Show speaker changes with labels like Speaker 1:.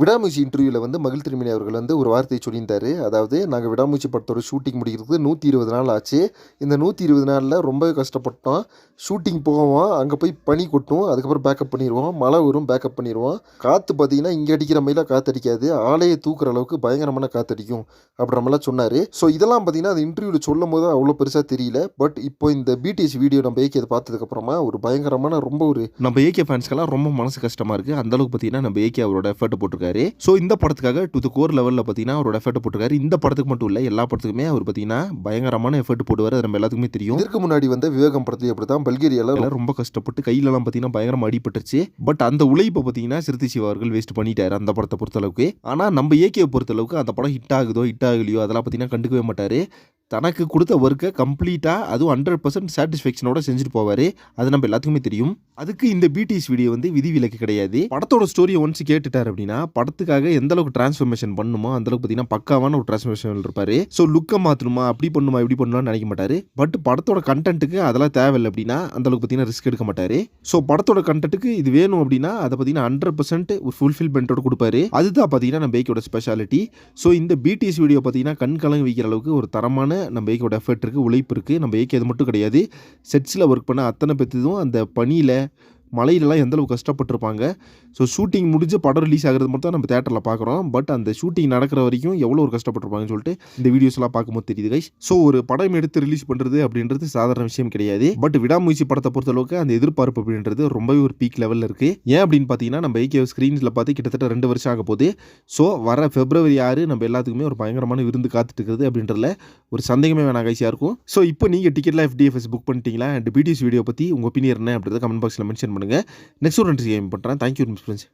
Speaker 1: விடாமூச்சி இன்டர்வியூவில் வந்து மகிழ் திருமணி அவர்கள் வந்து ஒரு வார்த்தையை சொல்லியிருந்தார். அதாவது நாங்கள் விடாமூச்சி படத்தோட ஷூட்டிங் முடிக்கிறதுக்கு நூற்றி இருபது நாள் ஆச்சு. இந்த நூற்றி இருபது நாளில் ரொம்ப கஷ்டப்பட்டோம். ஷூட்டிங் போவோம். அங்கே போய் பனி கொட்டும். அதுக்கப்புறம் பேக்கப் பண்ணிடுவோம் மழை வரும் பேக்கப் பண்ணிடுவோம் காற்று பார்த்தீங்கன்னா இங்கே அடிக்கிற மாதிரிலாம் காற்றடிக்காது ஆலையை தூக்குற அளவுக்கு பயங்கரமான காற்றடிக்கும் அப்படின்ற மாதிரிலாம் சொன்னார். ஸோ இதெல்லாம் பார்த்தீங்கன்னா அந்த இன்டர்வியூவில் சொல்லும் போது அவ்வளோ பெருசாக தெரியல. பட் இப்போ இந்த பிடிஎஸ் வீடியோ நம்ம ஏகே பார்த்ததுக்கப்புறமா ஒரு பயங்கரமான ரொம்ப ஒரு நம்ம ஏகே ஃபேன்ஸ்க்கெல்லாம் ரொம்ப மனசு கஷ்டமாக இருக்குது அந்த அளவுக்கு பார்த்தீங்கன்னா நம்ம ஏகே அவரோட எஃபர்ட் போட்டிருக்காரு. ஸோ இந்த படத்துக்காக டு த கோர் லெவலில் பார்த்தீங்கன்னா அவரோட எஃபர்ட் போட்டிருக்காரு. இந்த படத்துக்கு மட்டும் இல்லை எல்லா படத்துக்குமே அவர் பார்த்தீங்கன்னா பயங்கரமான எஃபர்ட் போடுவார். அது நம்ம எல்லாத்துக்குமே தெரியும். இதற்கு முன்னாடி வந்து விவேகம் படத்துல அப்படி தான் பல்கேரியாவில் ரொம்ப கஷ்டப்பட்டு கையிலலாம் பார்த்தீங்கன்னா பயங்கரமாக அடிபட்டுருச்சு. பட் அந்த உழைப்பை பார்த்தீங்கன்னா சிறுத்தை சிவா அவர்கள் வேஸ்ட் பண்ணிட்டாரு அந்த படத்தை பொறுத்தளவுக்கு. ஆனால் நம்ம ஏகேவை பொறுத்தளவுக்கு அந்த படம் ஹிட் ஆகுதோ ஹிட் ஆகலையோ அதெல்லாம் பார்த்தீங்கன்னா கண்டுக்கவே மாட்டார். தனக்கு கொடுத்த ஒர்க்கை கம்ப்ளீட்டாக அதுவும் ஹண்ட்ரட் பர்சன்ட் சாட்டிஸ்ஃபேக்ஷனோட செஞ்சுட்டு போவார். அது நம்ம எல்லாத்துக்குமே தெரியும். அதுக்கு இந்த பிடிஎஸ் வீடியோ வந்து விதிவிலக்கு கிடையாது. படத்தோட ஸ்டோரியை ஒன்ஸ் கேட்டுட்டார் அப்படின்னா படத்துக்காக எந்த அளவுக்கு டிரான்ஸ்ஃபர்மேஷன் பண்ணுமோ அந்த அளவுக்கு பார்த்தீங்கன்னா பக்காவான ஒரு டிரான்ஸ்ஃபர்மேஷன் இருப்பார். ஸோ லுக்கை மாற்றணுமா அப்படி பண்ணுமா இப்படி பண்ணணும்னு நினைக்க மாட்டார். பட் படத்தோட கண்டென்ட்டுக்கு அதெல்லாம் தேவையில்லை அப்படின்னா அந்த அளவுக்கு பார்த்தீங்கன்னா ரிஸ்க் எடுக்க மாட்டார். ஸோ படத்தோட கண்டென்ட்டுக்கு இது வேணும் அப்படின்னா அதை பார்த்தீங்கன்னா ஹண்ட்ரட் பர்சன்ட் ஒரு ஃபுல்ஃபில்மெண்ட்டோட கொடுப்பாரு. அதுதான் பார்த்தீங்கன்னா நம்ம பேக்கோட ஸ்பெஷாலிட்டி ஸோ இந்த பிடிஎஸ் வீடியோ பார்த்தீங்கன்னா கண் கலங்க வைக்கிற அளவுக்கு ஒரு தரமான நம்ம ஏகோட எஃபர்ட் இருக்குது உழைப்பு இருக்குது நம்ம ஏகே அது மட்டும் கிடையாது. செட்ஸில் ஒர்க் பண்ண அத்தனை பேர்த்ததும் அந்த பணியில் மலையிலலாம் எந்த அளவுக்கு கஷ்டப்பட்டிருப்பாங்க. ஸோ ஷூட்டிங் முடிஞ்சு படம் ரிலீஸ் ஆகிறது மட்டும் தான் நம்ம தேட்டரில் பார்க்குறோம் பட் அந்த ஷூட்டிங் நடக்கிற வரைக்கும் எவ்வளோ ஒரு கஷ்டப்பட்டிருப்பாங்கன்னு சொல்லிட்டு இந்த வீடியோஸ்லாம் பார்க்கும்போது தெரியுது கைஸ் ஸோ ஒரு படம் எடுத்து ரிலீஸ் பண்ணுறது அப்படின்றது சாதாரண விஷயம் கிடையாது. பட் விடாமுயற்சி படத்தை பொறுத்தளவுக்கு அந்த எதிர்பார்ப்பு அப்படின்றது ரொம்பவே ஒரு பீக் லெவலில் இருக்குது ஏன் அப்படின்னு பார்த்தீங்கன்னா நம்ம ஏகே ஸ்க்ரீன்ஸில் பார்த்து கிட்டத்தட்ட ரெண்டு வருஷம் ஆக போகுது. ஸோ வர பிப்ரவரி ஆறு நம்ம எல்லாத்துக்குமே ஒரு பயங்கரமான விருந்து காத்துட்டு இருக்குது அப்படின்றதுல ஒரு சந்தேகமே வேணாம் கைசியாக இருக்கும் ஸோ இப்போ நீங்கள் டிக்கெட்லாம் எஃப்டிஎஃப்எஸ் புக் பண்ணிட்டீங்களா? அண்ட் பிடிஎஸ் வீடியோ பற்றி உங்கள் ஒப்பீனியன் என்ன அப்படின்றத கமெண்ட் பாக்ஸில் மென்ஷன் பண்ணுங்கள் பண்ணுங்கள் நெக்ஸ்ட் ஒரு நன்றி கேம் பண்ணுறேன் தேங்க்யூ ஃப்ரெண்ட்ஸ்